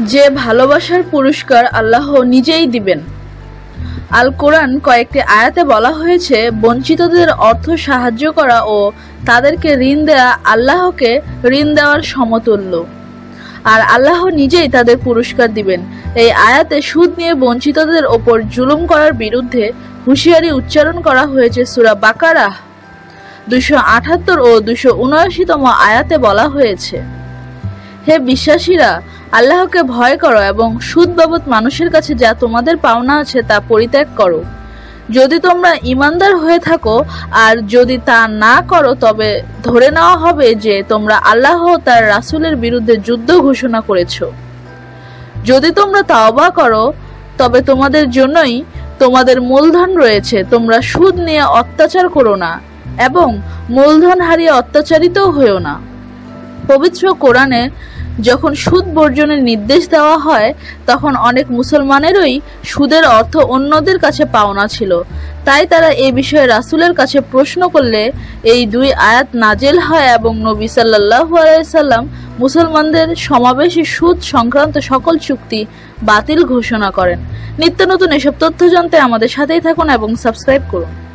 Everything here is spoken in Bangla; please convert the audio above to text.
যে ভালোবাসার পুরস্কার আল্লাহ নিজেই দিবেন। আল কোরআন কয়েকটি আয়াতে বলা হয়েছে, বঞ্চিতদের অর্থ সাহায্য করা ও তাদেরকে ঋণ দেওয়া আল্লাহকে ঋণ দেওয়ার সমতুল্য। আর আল্লাহ নিজেই তাদের পুরস্কার দিবেন। এই আয়াতে সুদ নিয়ে বঞ্চিতদের ওপর জুলুম করার বিরুদ্ধে হুঁশিয়ারি উচ্চারণ করা হয়েছে সুরা বাকারা দুশো আঠাত্তর ও দুশো উনআশিতম আয়াতে বলা হয়েছে। হে বিশ্বাসীরা, আল্লাহকে ভয় করো এবং সুদ বাবদ মানুষের কাছে যা তোমাদের পাওনা আছে তা পরিত্যাগ করো। যদি তোমরা ইমানদার হয়ে থাকো আর যদি তা না করো, তবে ধরে নেওয়া হবে যে তোমরা আল্লাহ তার রাসূলের বিরুদ্ধে যুদ্ধ ঘোষণা করেছ। যদি তোমরা তাওবা করো, তবে তোমাদের জন্যই তোমাদের মূলধন রয়েছে। তোমরা সুদ নিয়ে অত্যাচার করো না এবং মূলধন হারিয়ে অত্যাচারিতও হয়েও না। পবিত্র কোরআনে যখন সুদ বর্জনের নির্দেশ দেওয়া হয়, তখন অনেক মুসলমানেরই সুদের অর্থ অন্যদের কাছে পাওনা ছিল। তাই তারা এই বিষয়ে রাসুলের কাছে প্রশ্ন করলে, এই দুই আয়াত নাজেল হয় এবং নবী সাল্লাল্লাহু আলাইহি সাল্লাম মুসলমানদের সমাবেশে সুদ সংক্রান্ত সকল চুক্তি বাতিল ঘোষণা করেন। নিত্য নতুন এসব তথ্য জানতে আমাদের সাথেই থাকুন এবং সাবস্ক্রাইব করুন।